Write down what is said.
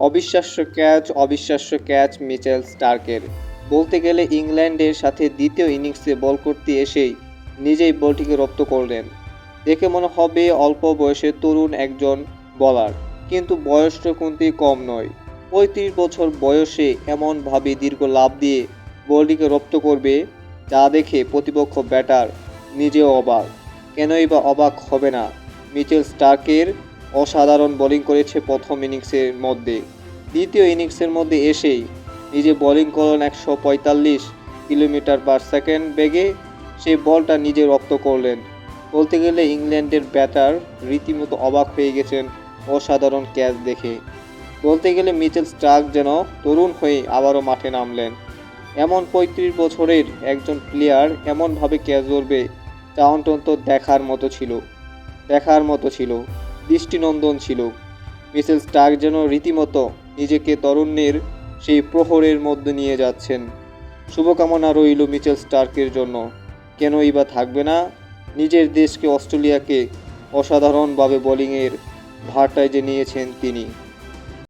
অবিশ্বাস্য ক্যাচ অবিশ্বাস্য catch Mitchell স্টার্কের। বলতে গেলে ইংল্যান্ডের সাথে দ্বিতীয় ইনিংসে বল করতে এসেই নিজেই বলটিকে রপ্ত করলেন। দেখে মনে হবে অল্প বয়সে তরুণ একজন বলার, কিন্তু বয়সটা কিন্তু কম নয়। পঁয়ত্রিশ বছর বয়সে এমনভাবে দীর্ঘ লাভ দিয়ে বলটিকে রপ্ত করবে যা দেখে প্রতিপক্ষ ব্যাটার নিজেও অবাক। কেনই বা অবাক হবে না, মিচেল স্টার্কের অসাধারণ বোলিং করেছে প্রথম ইনিংসের মধ্যে। দ্বিতীয় ইনিংসের মধ্যে এসেই নিজে বোলিং করলেন একশো পঁয়তাল্লিশ কিলোমিটার পার সেকেন্ড বেগে। সেই বলটা নিজে রপ্ত করলেন। বলতে গেলে ইংল্যান্ডের ব্যাটার রীতিমতো অবাক হয়ে গেছেন অসাধারণ ক্যাচ দেখে। বলতে গেলে মিচেল স্টার্ক যেন তরুণ হয়ে আবারও মাঠে নামলেন। এমন পঁয়ত্রিশ বছরের একজন প্লেয়ার এমনভাবে ক্যাচ ধরবে, তা অন্তত দেখার মতো ছিল। দেখার মতো ছিল। দৃষ্টিনন্দন ছিল। মিসেল স্টার্ক যেন রীতিমতো নিজেকে তরুণ্যের সেই প্রহরের মধ্যে নিয়ে যাচ্ছেন। শুভকামনা রইল মিচেল স্টার্কের জন্য। কেনই বা থাকবে না? নিজের দেশকে অস্ট্রেলিয়াকে অসাধারণভাবে বোলিংয়ের ভারটায় যে নিয়েছেন তিনি।